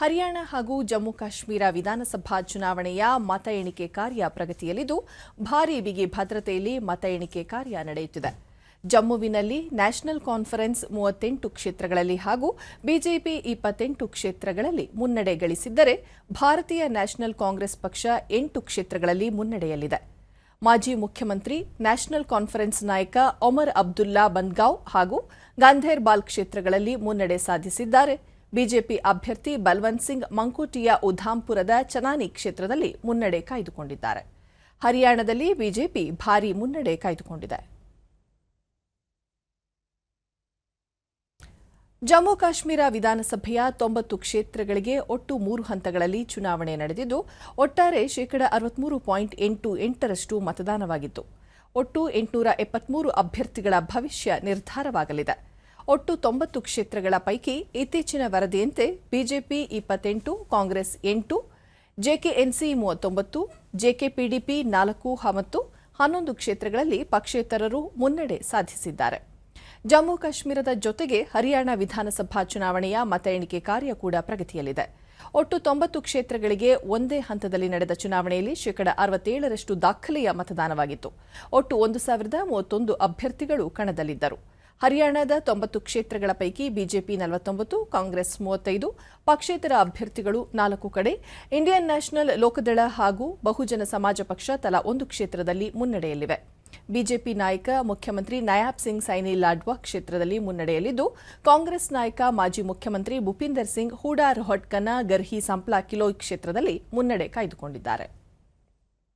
ಹರಿಯಾಣ ಹಾಗೂ ಜಮ್ಮು ಕಾಶ್ಮೀರ ವಿಧಾನಸಭಾ ಚುನಾವಣೆಯ ಮತ ಎಣಿಕೆ ಕಾರ್ಯ ಪ್ರಗತಿಯಲ್ಲಿದ್ದು, ಭಾರೀ ಬಿಗಿ ಭದ್ರತೆಯಲ್ಲಿ ಮತ ಎಣಿಕೆ ಕಾರ್ಯ ನಡೆಯುತ್ತಿದೆ. ಜಮ್ಮುವಿನಲ್ಲಿ ನ್ಯಾಷನಲ್ ಕಾನ್ಫರೆನ್ಸ್ ಮೂವತ್ತೆಂಟು ಕ್ಷೇತ್ರಗಳಲ್ಲಿ ಹಾಗೂ ಬಿಜೆಪಿ ಇಪ್ಪತ್ತೆಂಟು ಕ್ಷೇತ್ರಗಳಲ್ಲಿ ಮುನ್ನಡೆ ಗಳಿಸಿದ್ದರೆ, ಭಾರತೀಯ ನ್ಯಾಷನಲ್ ಕಾಂಗ್ರೆಸ್ ಪಕ್ಷ ಎಂಟು ಕ್ಷೇತ್ರಗಳಲ್ಲಿ ಮುನ್ನಡೆಯಲ್ಲಿದೆ. ಮಾಜಿ ಮುಖ್ಯಮಂತ್ರಿ, ನ್ಯಾಷನಲ್ ಕಾನ್ಫರೆನ್ಸ್ ನಾಯಕ ಒಮರ್ ಅಬ್ದುಲ್ಲಾ ಬನ್ಗಾವ್ ಹಾಗೂ ಗಾಂಧೇರ್ಬಾಲ್ ಕ್ಷೇತ್ರಗಳಲ್ಲಿ ಮುನ್ನಡೆ ಸಾಧಿಸಿದ್ದಾರೆ. ಬಿಜೆಪಿ ಅಭ್ಯರ್ಥಿ ಬಲ್ವಂತ್ ಸಿಂಗ್ ಮಂಕೋಟಿಯ ಉಧಾಂಪುರದ ಚನಾನಿ ಕ್ಷೇತ್ರದಲ್ಲಿ ಮುನ್ನಡೆ ಕಾಯ್ದುಕೊಂಡಿದ್ದಾರೆ. ಹರಿಯಾಣದಲ್ಲಿ ಬಿಜೆಪಿ ಭಾರೀ ಮುನ್ನಡೆ ಕಾಯ್ದುಕೊಂಡಿದೆ. ಜಮ್ಮು ಕಾಶ್ಮೀರ ವಿಧಾನಸಭೆಯ ತೊಂಬತ್ತು ಕ್ಷೇತ್ರಗಳಿಗೆ ಒಟ್ಟು ಮೂರು ಹಂತಗಳಲ್ಲಿ ಚುನಾವಣೆ ನಡೆದಿದ್ದು, ಒಟ್ಟಾರೆ ಶೇಕಡ ಅರವತ್ಮೂರು ಪಾಯಿಂಟ್ ಎಂಟು ಎಂಟರಷ್ಟು ಮತದಾನವಾಗಿತ್ತು. ಒಟ್ಟು ಎಂಟುನೂರ ಎಪ್ಪತ್ಮೂರು ಅಭ್ಯರ್ಥಿಗಳ ಭವಿಷ್ಯ ನಿರ್ಧಾರವಾಗಲಿದೆ. ಒಟ್ಟು ತೊಂಬತ್ತು ಕ್ಷೇತ್ರಗಳ ಪೈಕಿ ಇತ್ತೀಚಿನ ವರದಿಯಂತೆ ಬಿಜೆಪಿ ಇಪ್ಪತ್ತೆಂಟು, ಕಾಂಗ್ರೆಸ್ ಎಂಟು, ಜೆಕೆಎನ್ಸಿ ಮೂವತ್ತೊಂಬತ್ತು, ಜೆಕೆಪಿಡಿಪಿ ನಾಲ್ಕು ಮತ್ತು ಹನ್ನೊಂದು ಕ್ಷೇತ್ರಗಳಲ್ಲಿ ಪಕ್ಷೇತರರು ಮುನ್ನಡೆ ಸಾಧಿಸಿದ್ದಾರೆ. ಜಮ್ಮು ಕಾಶ್ಮೀರದ ಜೊತೆಗೆ ಹರಿಯಾಣ ವಿಧಾನಸಭಾ ಚುನಾವಣೆಯ ಮತ ಎಣಿಕೆ ಕಾರ್ಯ ಕೂಡ ಪ್ರಗತಿಯಲ್ಲಿದೆ. ಒಟ್ಟು ತೊಂಬತ್ತು ಕ್ಷೇತ್ರಗಳಿಗೆ ಒಂದೇ ಹಂತದಲ್ಲಿ ನಡೆದ ಚುನಾವಣೆಯಲ್ಲಿ ಶೇಕಡ ಅರವತ್ತೇಳರಷ್ಟು ದಾಖಲೆಯ ಮತದಾನವಾಗಿತ್ತು. ಒಟ್ಟು ಒಂದು ಸಾವಿರದ ಮೂವತ್ತೊಂದು ಅಭ್ಯರ್ಥಿಗಳು ಕಣದಲ್ಲಿದ್ದರು. ಹರಿಯಾಣದ ತೊಂಬತ್ತು ಕ್ಷೇತ್ರಗಳ ಪೈಕಿ ಬಿಜೆಪಿ ನಲವತ್ತೊಂಬತ್ತು, ಕಾಂಗ್ರೆಸ್ ಮೂವತ್ತೈದು, ಪಕ್ಷೇತರ ಅಭ್ಯರ್ಥಿಗಳು ನಾಲ್ಕು ಕಡೆ. ಇಂಡಿಯನ್ ನ್ಯಾಷನಲ್ ಲೋಕದಳ ಹಾಗೂ ಬಹುಜನ ಸಮಾಜ ಪಕ್ಷ ತಲಾ ಒಂದು ಕ್ಷೇತ್ರದಲ್ಲಿ ಮುನ್ನಡೆಯಲ್ಲಿವೆ. ಬಿಜೆಪಿ ನಾಯಕ ಮುಖ್ಯಮಂತ್ರಿ ನಯಾಬ್ ಸಿಂಗ್ ಸೈನಿ ಲಾಡ್ವಾ ಕ್ಷೇತ್ರದಲ್ಲಿ ಮುನ್ನಡೆಯಲ್ಲಿದ್ದು, ಕಾಂಗ್ರೆಸ್ ನಾಯಕ ಮಾಜಿ ಮುಖ್ಯಮಂತ್ರಿ ಭೂಪಿಂದರ್ ಸಿಂಗ್ ಹೂಡಾ ರೋಹಟ್ಕನ ಗರ್ಹಿ ಸಂಪ್ಲಾ ಕಿಲೋಯ್ ಕ್ಷೇತ್ರದಲ್ಲಿ ಮುನ್ನಡೆ ಕಾಯ್ದುಕೊಂಡಿದ್ದಾರೆ.